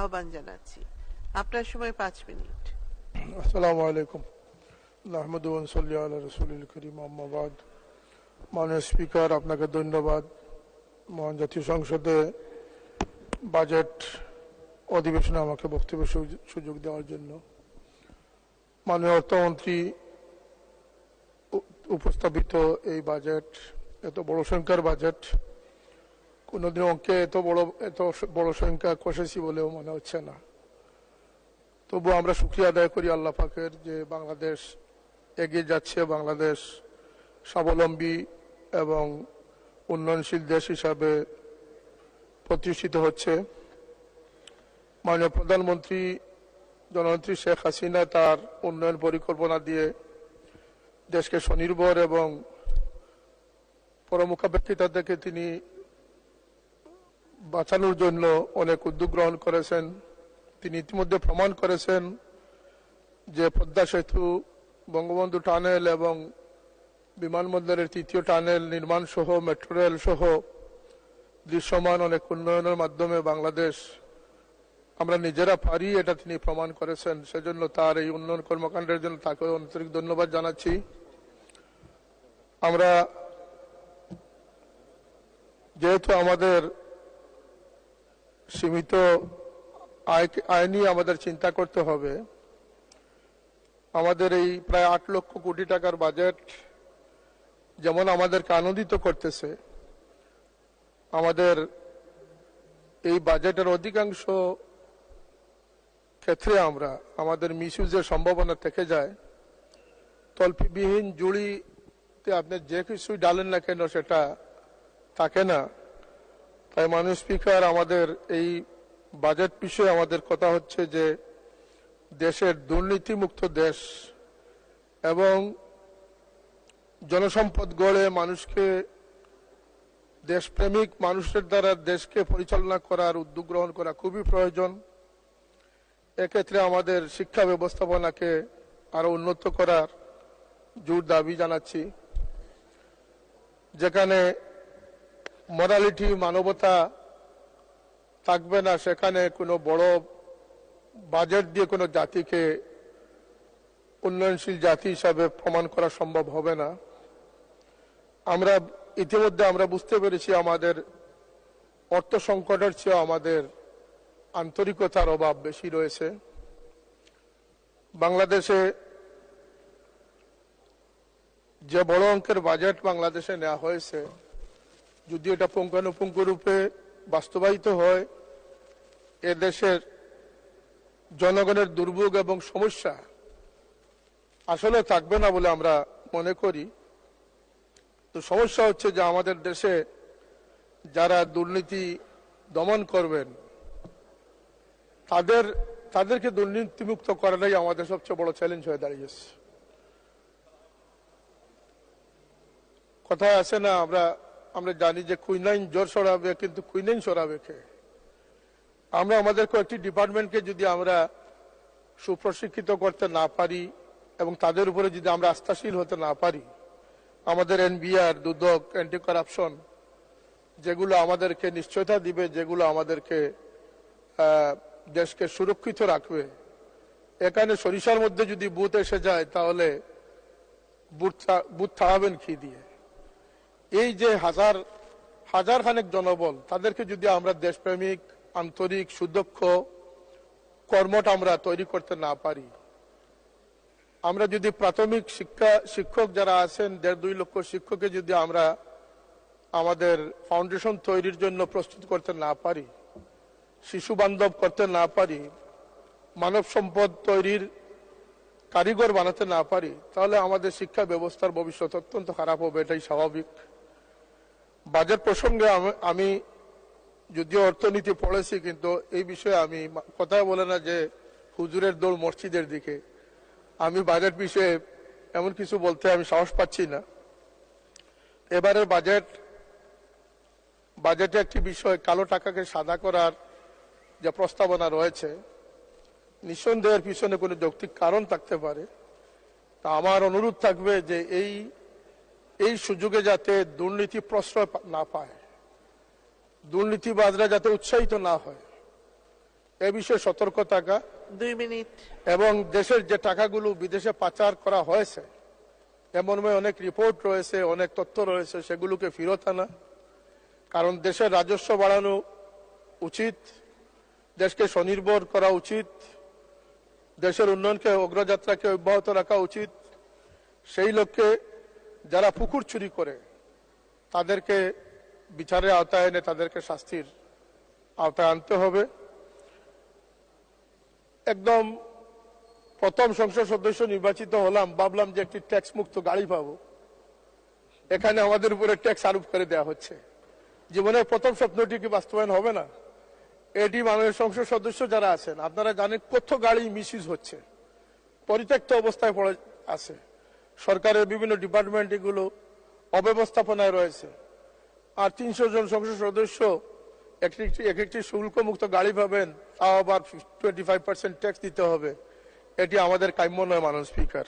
আহ্বান জানাচ্ছি। আপনার সময় পাঁচ মিনিট। আসসালামু আলাইকুম। মাননীয় স্পিকার, আপনাকে ধন্যবাদ। মহান জাতীয় সংসদে বাজেট অধিবেশনে আমাকে বক্তব্য সুযোগ দেওয়ার জন্য। মাননীয় অর্থমন্ত্রী উপস্থাপিত এই বাজেট, এত বড় সংখ্যার বাজেট কোনোদিন অঙ্কে এত বড় এত বড় সংখ্যা কষেছি বলেও মনে হচ্ছে না। তবু আমরা শুক্রিয়া আদায় করি আল্লাহ পাকের যে বাংলাদেশ এগিয়ে যাচ্ছে, বাংলাদেশ স্বাবলম্বী এবং উন্নয়নশীল দেশ হিসাবে প্রতিষ্ঠিত হচ্ছে। মাননীয় প্রধানমন্ত্রী জননেত্রী শেখ হাসিনা তার উন্নয়ন পরিকল্পনা দিয়ে দেশকে স্বনির্ভর এবং পরমুখাপেক্ষিতা থেকে তিনি বাঁচানোর জন্য অনেক উদ্যোগ গ্রহণ করেছেন। তিনি ইতিমধ্যে প্রমাণ করেছেন যে পদ্মা সেতু, বঙ্গবন্ধু টানেল এবং বিমানবন্দরের তৃতীয় টানেল, নির্মাণ সহ, মেট্রো রেল সহ দৃশ্যমান অনেক উন্নয়নের মাধ্যমে বাংলাদেশ, আমরা নিজেরা পারি এটা তিনি প্রমাণ করেছেন। সেজন্য তার এই উন্নয়ন কর্মকাণ্ডের জন্য তাকে আন্তরিক ধন্যবাদ জানাচ্ছি। আমরা যেহেতু আমাদের সীমিত আয় আমাদের চিন্তা করতে হবে। আমাদের এই প্রায় আট লক্ষ কোটি টাকার বাজেট যেমন আমাদেরকে আনন্দিত করতেছে, আমাদের এই বাজেটের অধিকাংশ ক্ষেত্রে আমরা, আমাদের মিসইউজের সম্ভাবনা থেকে যায়। তলফিবিহীন জুড়িতে আপনি যে কিছুই ডালেন না কেন সেটা থাকে না। তাই মাননীয় স্পিকার, আমাদের এই বাজেট বিষয়ে আমাদের কথা হচ্ছে যে দেশের দুর্নীতিমুক্ত দেশ এবং জনসম্পদ গড়ে মানুষকে, দেশপ্রেমিক মানুষের দ্বারা দেশকে পরিচালনা করার, উদ্যোগ গ্রহণ করা খুবই প্রয়োজন। এক্ষেত্রে আমাদের শিক্ষা ব্যবস্থাপনাকে আরও উন্নত করার জোর দাবি জানাচ্ছি। যেখানে মরালিটি মানবতা থাকবে না, সেখানে কোনো বড় বাজেট দিয়ে কোনো জাতিকে উন্নয়নশীল জাতি হিসাবে প্রমাণ করা সম্ভব হবে না। আমরা ইতিমধ্যে আমরা বুঝতে পেরেছি আমাদের অর্থ সংকটের চেয়ে আমাদের আন্তরিকতার অভাব বেশি রয়েছে। বাংলাদেশে যে বড় অঙ্কের বাজেট বাংলাদেশে নেওয়া হয়েছে যদি এটা পুঙ্খানুপুঙ্খ রূপে বাস্তবায়িত হয়, এ দেশের জনগণের দুর্ভোগ এবং সমস্যা আসলে থাকবে না বলে আমরা মনে করি। তো সমস্যা হচ্ছে যে আমাদের দেশে যারা দুর্নীতি দমন করবেন, তাদের, তাদেরকে দুর্নীতিমুক্ত করাটাই আমাদের সবচেয়ে বড় চ্যালেঞ্জ হয়ে দাঁড়িয়েছে। কথায় আছে না, আমরা আমরা জানি যে কুইনাইন জোর সরাবে কিন্তু কুইনাইন সরাবে কে? আমরা আমাদের কয়েকটি ডিপার্টমেন্টকে যদি আমরা সুপ্রশিক্ষিত করতে না পারি এবং তাদের উপরে যদি আমরা আস্থাশীল হতে না পারি, আমাদের এনবিআর, দুদক অ্যান্টি করাপশন যেগুলো আমাদেরকে নিশ্চয়তা দিবে, যেগুলো আমাদেরকে দেশকে সুরক্ষিত রাখবে, এখানে সরিষার মধ্যে যদি বুথ এসে যায়, তাহলে বুথ বুথ থামাবেন কি দিয়ে? এই যে হাজার হাজার খানেক জনবল, তাদেরকে যদি আমরা দেশপ্রেমিক, আন্তরিক, সুদক্ষ কর্মটা আমরা তৈরি করতে না পারি, আমরা যদি প্রাথমিক শিক্ষা, শিক্ষক যারা আছেন, দেড় দুই লক্ষ শিক্ষককে যদি আমরা আমাদের ফাউন্ডেশন তৈরির জন্য প্রস্তুত করতে না পারি, শিশু বান্ধব করতে না পারি, মানব সম্পদ তৈরির কারিগর বানাতে না পারি, তাহলে আমাদের শিক্ষা ব্যবস্থার ভবিষ্যৎ অত্যন্ত খারাপ হবে, এটাই স্বাভাবিক। বাজেট প্রসঙ্গে আমি- যদিও অর্থনীতি পড়েছি, কিন্তু এই বিষয়ে আমি কথা বলে না যে হুজুরের দৌড় মসজিদের দিকে। আমি বাজেট বিষয়ে এমন কিছু বলতে আমি সাহস পাচ্ছি না। এবারের বাজেট, বাজেটে একটি বিষয়, কালো টাকাকে সাদা করার যে প্রস্তাবনা রয়েছে, নিঃসন্দেহের পিছনে কোনো যৌক্তিক কারণ থাকতে পারে। তা আমার অনুরোধ থাকবে যে এই এই সুযোগে যাতে দুর্নীতি প্রশ্রয় না পায় দুর্নীতিবাজরা যাতে উৎসাহিত না হয়। এ বিষয়ে সতর্ক থাকা দুই মিনিট। এবং দেশের যে টাকাগুলো বিদেশে পাচার করা হয়েছে এমন অনেক রিপোর্ট রয়েছে অনেক তথ্য রয়েছে সেগুলোকে ফেরত আনা। কারণ দেশের রাজস্ব বাড়ানো উচিত দেশকে স্বনির্ভর করা উচিত দেশের উন্নয়নকে অগ্রযাত্রাকে অব্যাহত রাখা উচিত। সেই লক্ষ্যে যারা পুকুর চুরি করে, তাদেরকে বিচারের আওতায় এনে তাদেরকে শাস্তির আওতায় আনতে হবে। একদম প্রথম সংসদ সদস্য নির্বাচিত হলাম, ভাবলাম যে একটি ট্যাক্স মুক্ত গাড়ি পাবো। এখানে আমাদের উপরে ট্যাক্স আরোপ করে দেওয়া হচ্ছে। জীবনের প্রথম স্বপ্নটি কি বাস্তবায়ন হবে না? এটি মাননীয় সংসদ সদস্য যারা আছেন, আপনারা জানেন কত গাড়ি মিসইউজ হচ্ছে। পরিত্যক্ত অবস্থায় পড়ে আছে। সরকারের বিভিন্ন ডিপার্টমেন্ট এগুলো অব্যবস্থাপনায় রয়েছে। আর তিনশো জন সংসদ সদস্য এক একটি শুল্কমুক্ত গাড়ি পাবেন, তাও আবার টোয়েন্টি ফাইভ পার্সেন্ট ট্যাক্স দিতে হবে। এটি আমাদের কাম্য নয় মানব স্পিকার।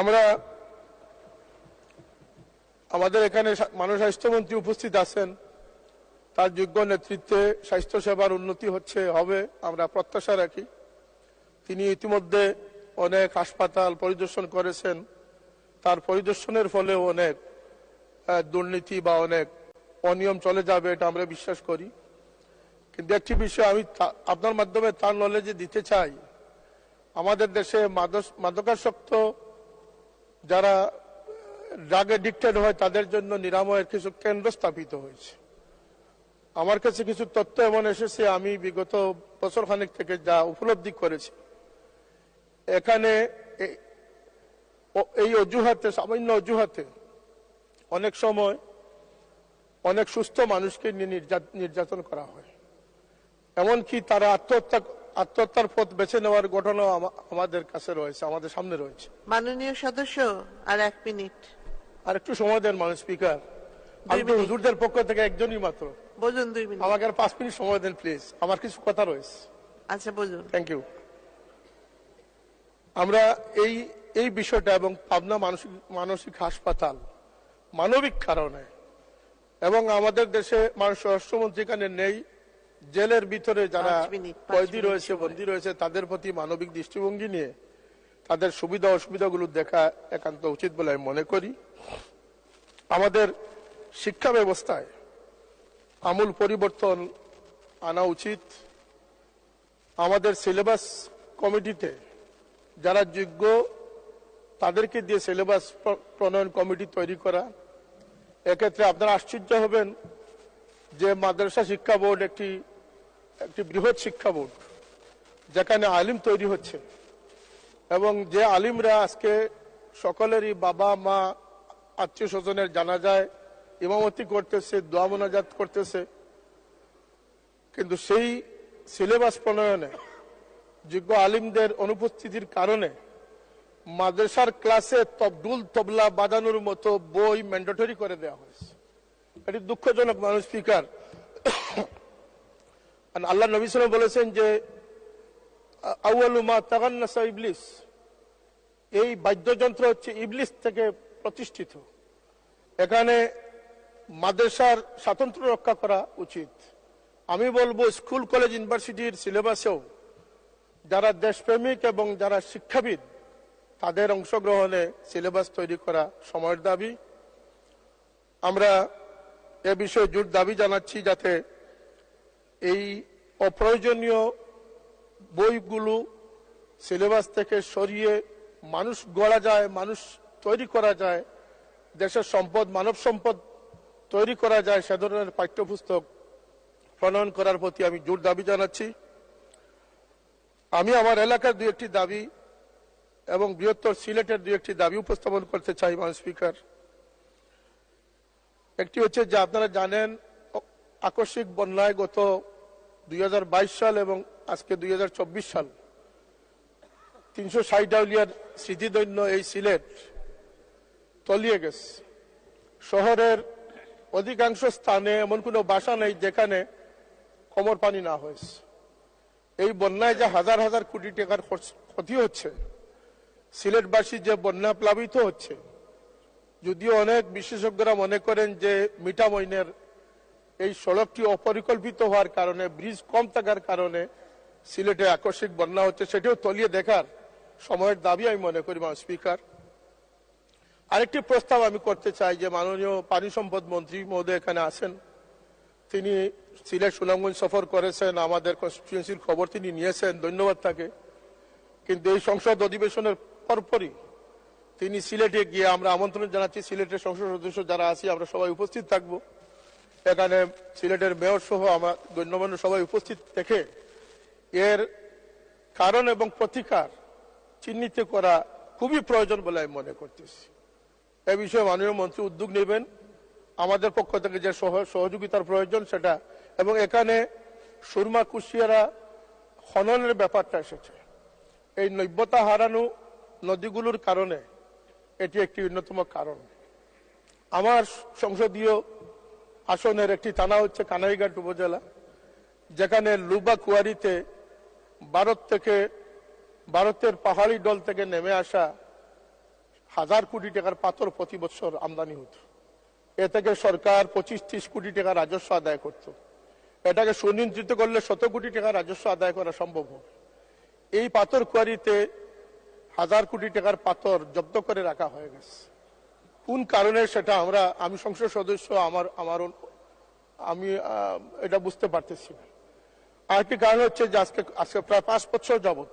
আমরা আমাদের এখানে মানব স্বাস্থ্যমন্ত্রী উপস্থিত আছেন। তার যোগ্য নেতৃত্বে স্বাস্থ্য সেবার উন্নতি হচ্ছে, হবে, আমরা প্রত্যাশা রাখি। তিনি ইতিমধ্যে অনেক হাসপাতাল পরিদর্শন করেছেন। তার পরিদর্শনের ফলে অনেক দুর্নীতি বা অনেক অনিয়ম চলে যাবে এটা আমরা বিশ্বাস করি। কিন্তু একটি বিষয় আমি আপনার মাধ্যমে তার নলেজে দিতে চাই। আমাদের দেশে মাদকাসক্ত যারা ড্রাগ এডিক্টেড হয়, তাদের জন্য নিরাময়ের কিছু কেন্দ্র স্থাপিত হয়েছে। আমার কাছে কিছু তথ্য এমন এসেছে, আমি বিগত বছর খানেক থেকে যা উপলব্ধি করেছি। এখানে এই অজুহাতে সামান্য অজুহাতে অনেক সময় অনেক সুস্থ মানুষকে নিয়ে নির্যাতন করা হয়। এমনকি তারা আত্মহত্যা আত্মহত্যার পথ বেছে নেওয়ার ঘটনাও আমাদের কাছে রয়েছে আমাদের সামনে রয়েছে। মাননীয় সদস্য আর এক মিনিট। আর একটু সময় দেন মানুষ স্পিকার। আমি হুজুরদের পক্ষ থেকে একজনই মাত্র। বলুন দুই মিনিট। আমাকে আর পাঁচ মিনিট সময় দেন প্লিজ। আমার কিছু কথা রয়েছে। আচ্ছা বলুন। থ্যাংক ইউ আমরা এই এই বিষয়টা এবং পাবনা মানসিক মানসিক হাসপাতাল মানবিক কারণে এবং আমাদের দেশে মানুষ স্বরাষ্ট্রমন্ত্রী এখানে নেই জেলের ভিতরে যারা কয়েদি রয়েছে। বন্দী রয়েছে তাদের প্রতি মানবিক দৃষ্টিভঙ্গি নিয়ে তাদের সুবিধা অসুবিধাগুলো দেখা একান্ত উচিত বলে আমি মনে করি আমাদের শিক্ষা ব্যবস্থায় আমূল পরিবর্তন আনা উচিত আমাদের সিলেবাস কমিটিতে যারা যোগ্য, তাদেরকে দিয়ে সিলেবাস প্রণয়ন কমিটি তৈরি করা। এক্ষেত্রে আপনারা আশ্চর্য হবেন যে মাদ্রাসা শিক্ষা বোর্ড একটি একটি বৃহৎ শিক্ষা বোর্ড, যেখানে আলিম তৈরি হচ্ছে। এবং যে আলিমরা আজকে সকলেরই বাবা, মা, আত্মীয় স্বজনের জানা যায় ইমামতি করতেছে, দোয়া মোনাজাত করতেছে, কিন্তু সেই সিলেবাস প্রণয়নে যোগ্য আলিমদের অনুপস্থিতির কারণে মাদ্রাসার ক্লাসে তবদুল তবলা বাজানোর মতো বই ম্যান্ডেটরি করে দেওয়া হয়েছে। এটি দুঃখজনক মানুষ স্পিকার। আল্লাহ নবী সাল্লাম বলেছেন যে ইবলিস। এই বাদ্যযন্ত্র হচ্ছে ইবলিস থেকে প্রতিষ্ঠিত। এখানে মাদ্রাসার স্বাতন্ত্র রক্ষা করা উচিত। আমি বলব, স্কুল, কলেজ, ইউনিভার্সিটির সিলেবাসেও যারা দেশপ্রেমিক এবং যারা শিক্ষাবিদ, তাদের অংশগ্রহণে সিলেবাস তৈরি করা সময়ের দাবি। আমরা এ বিষয়ে জোর দাবি জানাচ্ছি যাতে এই অপ্রয়োজনীয় বইগুলো সিলেবাস থেকে সরিয়ে মানুষ গড়া যায়, মানুষ তৈরি করা যায়, দেশের সম্পদ, মানব সম্পদ তৈরি করা যায়, সে ধরনের পাঠ্যপুস্তক প্রণয়ন করার প্রতি আমি জোর দাবি জানাচ্ছি। আমি আমার এলাকার দু একটি দাবি এবং বৃহত্তর সিলেটের দু একটি দাবি উপস্থাপন করতে চাই মান স্পিকার। একটি হচ্ছে যে আপনারা জানেন, আকস্মিক বন্যায় গত দুই হাজার বাইশ সাল এবং আজকে দু হাজার চব্বিশ সাল তিনশো ষাট আউলিয়ার স্মৃতিদৈন্য এই সিলেট তলিয়ে গেছে। শহরের অধিকাংশ স্থানে এমন কোনো বাসা নেই যেখানে কোমর পানি না হয়েছে। এই বন্যায় যে হাজার হাজার কোটি টাকার ক্ষতি হচ্ছে, সিলেটবাসী যে বন্যা প্লাবিত হচ্ছে, যদিও অনেক বিশেষজ্ঞরা মনে করেন যে মিঠামইনের এই সড়কটি অপরিকল্পিত হওয়ার কারণে, ব্রিজ কম থাকার কারণে সিলেটে আকস্মিক বন্যা হচ্ছে, সেটিও তলিয়ে দেখার সময়ের দাবি আমি মনে করি মা স্পিকার। আরেকটি প্রস্তাব আমি করতে চাই যে মাননীয় পানি সম্পদ মন্ত্রী মহোদয় এখানে আছেন তিনি সিলেট সুনামগঞ্জ সফর করেছেন, আমাদের কনস্টিটিউয়েন্সির খবর তিনি নিয়েছেন, ধন্যবাদ তাকে। কিন্তু এই সংসদ অধিবেশনের পরপরই তিনি সিলেটে গিয়ে আমরা আমন্ত্রণ জানাচ্ছি, সিলেটের সংসদ সদস্য যারা আছি, আমরা সবাই উপস্থিত থাকব। এখানে সিলেটের মেয়র সহ আমরা গণ্যমান্য সবাই উপস্থিত থেকে এর কারণ এবং প্রতিকার চিহ্নিত করা খুবই প্রয়োজন বলে আমি মনে করতেছি। এ বিষয়ে মাননীয় মন্ত্রী উদ্যোগ নেবেন। আমাদের পক্ষ থেকে যে সহ- সহযোগিতার প্রয়োজন সেটা, এবং এখানে সুরমা কুশিয়ারা খননের ব্যাপারটা এসেছে। এই নৈবতা হারানো নদীগুলোর কারণে এটি একটি অন্যতম কারণ। আমার সংসদীয় আসনের একটি থানা হচ্ছে কানাইঘাট উপজেলা, যেখানে লুবা কুয়ারিতে ভারত থেকে, ভারতের পাহাড়ি দল থেকে নেমে আসা হাজার কোটি টাকার পাথর প্রতি বছর আমদানি হতো। এ থেকে সরকার পঁচিশ ত্রিশ কোটি টাকা রাজস্ব আদায় করত। এটাকে সুনিয়ন্ত্রিত করলে শত কোটি টাকা রাজস্ব আদায় করা সম্ভব হবে। এই পাথর কুয়ারিতে হাজার কোটি টাকার পাথর জব্দ করে রাখা হয়ে গেছে। কোন কারণে সেটা আমরা, আমি সংসদ সদস্য, আমার আমার আমি এটা বুঝতে পারতেছি না। আরেকটি কারণ হচ্ছে যে আজকে আজকে প্রায় পাঁচ বছর যাবৎ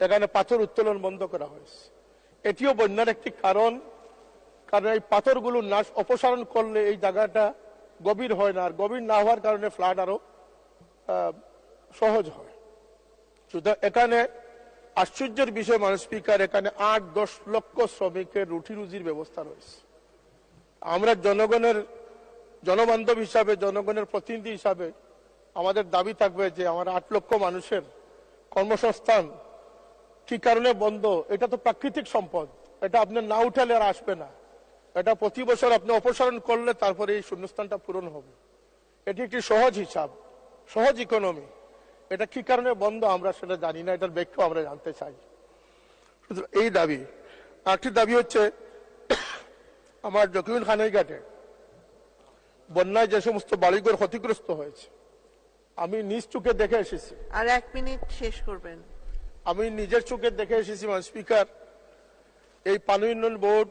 এখানে পাথর উত্তোলন বন্ধ করা হয়েছে। এটিও বন্যার একটি কারণ। কারণ এই পাথরগুলো নাশ অপসারণ করলে এই জায়গাটা গভীর হয় না। আর গভীর না হওয়ার কারণে ফ্লাড আরও সহজ হয়। সুতরাং এখানে আশ্চর্যের বিষয় মানুষ স্পিকার, এখানে আট দশ লক্ষ শ্রমিকের রুটি রুজির ব্যবস্থা রয়েছে। আমরা জনগণের, জনবান্ধব হিসাবে, জনগণের প্রতিনিধি হিসাবে আমাদের দাবি থাকবে যে আমার আট লক্ষ মানুষের কর্মসংস্থান কি কারণে বন্ধ। এটা তো প্রাকৃতিক সম্পদ। এটা আপনি না উঠালে আর আসবে না। এটা প্রতি বছর আপনি অপসারণ করলে তারপরে এই শূন্যস্থানটা পূরণ হবে। এটি একটি সহজ হিসাব সহজ ইকোনমি এটা কি কারণে বন্ধ আমরা সেটা জানি না এটার ব্যাখ্যা আমরা জানতে চাই। এই দাবি আরেকটি দাবি হচ্ছে আমার জকিউল খানের ঘাটে বন্যায় যে সমস্ত বাড়িঘর ক্ষতিগ্রস্ত হয়েছে আমি নিজ চোখে দেখে এসেছি। আর এক মিনিট শেষ করবেন। আমি নিজের চোখে দেখে এসেছি স্পিকার। এই পানি উন্নয়ন বোর্ড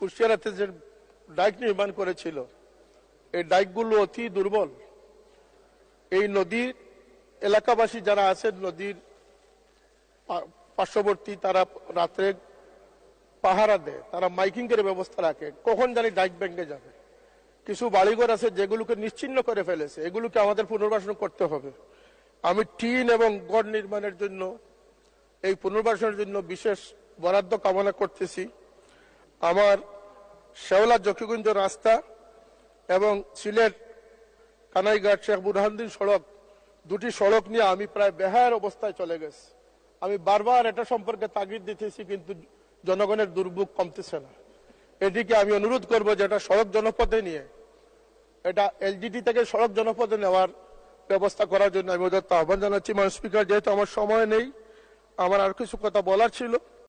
কুশিয়ারাতে যে ডাইক নির্মাণ করেছিল, এই ডাইকগুলো অতি দুর্বল। এই নদীর এলাকাবাসী যারা আছেন, নদীর পার্শ্ববর্তী তারা রাত্রে পাহারা দেয়, তারা মাইকিং এর ব্যবস্থা রাখে, কখন জানি ডাইক ব্যাংকে যাবে। কিছু বাড়িঘর আছে যেগুলোকে নিশ্চিন্ন করে ফেলেছে, এগুলোকে আমাদের পুনর্বাসন করতে হবে। আমি টিন এবং গড় নির্মাণের জন্য, এই পুনর্বাসনের জন্য বিশেষ বরাদ্দ কামনা করতেছি। আমার শেওলা জকিগঞ্জ রাস্তা এবং সিলেট কানাইঘাট শেখ বুরহানুদ্দিন সড়ক দুটি সড়ক নিয়ে আমি প্রায় বেহায়ের অবস্থায় চলে গেছি। আমি বারবার এটা সম্পর্কে তাগিদ দিতেছি, কিন্তু জনগণের দুর্ভোগ কমতেছে না। এটিকে আমি অনুরোধ করব যে এটা সড়ক জনপথে নিয়ে, এটা এলজিটি থেকে সড়ক জনপথে নেওয়ার ব্যবস্থা করার জন্য আমি ওদের আহ্বান জানাচ্ছি। মানুষ স্পিকার, যেহেতু আমার সময় নেই, আমার আর কিছু কথা বলার ছিল।